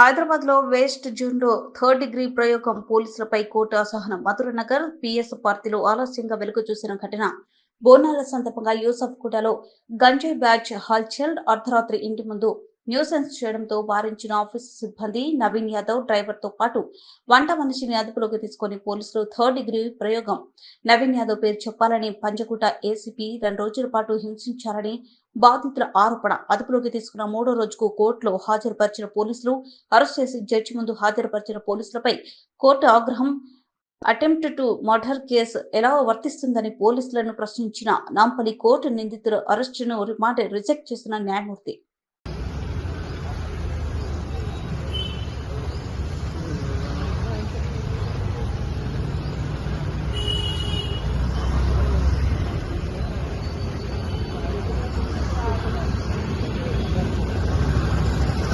హైదరాబాద్లో వేస్ట్ జోన్లో third degree ప్రయోగం పోలీసులపై కోర్టు అసహనం. మధుర నగర్ పిఎస్ పార్టీలో ఆలస్యంగా వెలుగు చూసిన ఘటన. బోనాల సందర్భంగా యూసఫ్ కూటలో గంజాయి బ్యాచ్ హల్చల్. అర్ధరాత్రి ఇంటి ముందు న్యూసెన్స్ చేయడంతో వారించిన ఆఫీసు సిబ్బంది నవీన్ యాదవ్ డ్రైవర్తో పాటు వంట మనిషిని అదుపులోకి తీసుకుని పోలీసులు థర్డ్ డిగ్రీ ప్రయోగం. నవీన్ యాదవ్ పేరు చెప్పాలని పంచకుట ఏసీపీ రెండు రోజుల పాటు హింసించారని బాధితుల ఆరోపణ. అదుపులోకి తీసుకున్న మూడో రోజుకు కోర్టులో హాజరుపరిచిన పోలీసులు అరెస్ట్ చేసి జడ్జి ముందు హాజరుపరిచిన పోలీసులపై కోర్టు ఆగ్రహం అటెంప్ట్ టు మర్డర్ కేసు ఎలా వర్తిస్తుందని పోలీసులను ప్రశ్నించిన నాంపల్లి కోర్టు నిందితుల అరెస్టును రిమాండ్ రిజెక్ట్ చేసిన న్యాయమూర్తి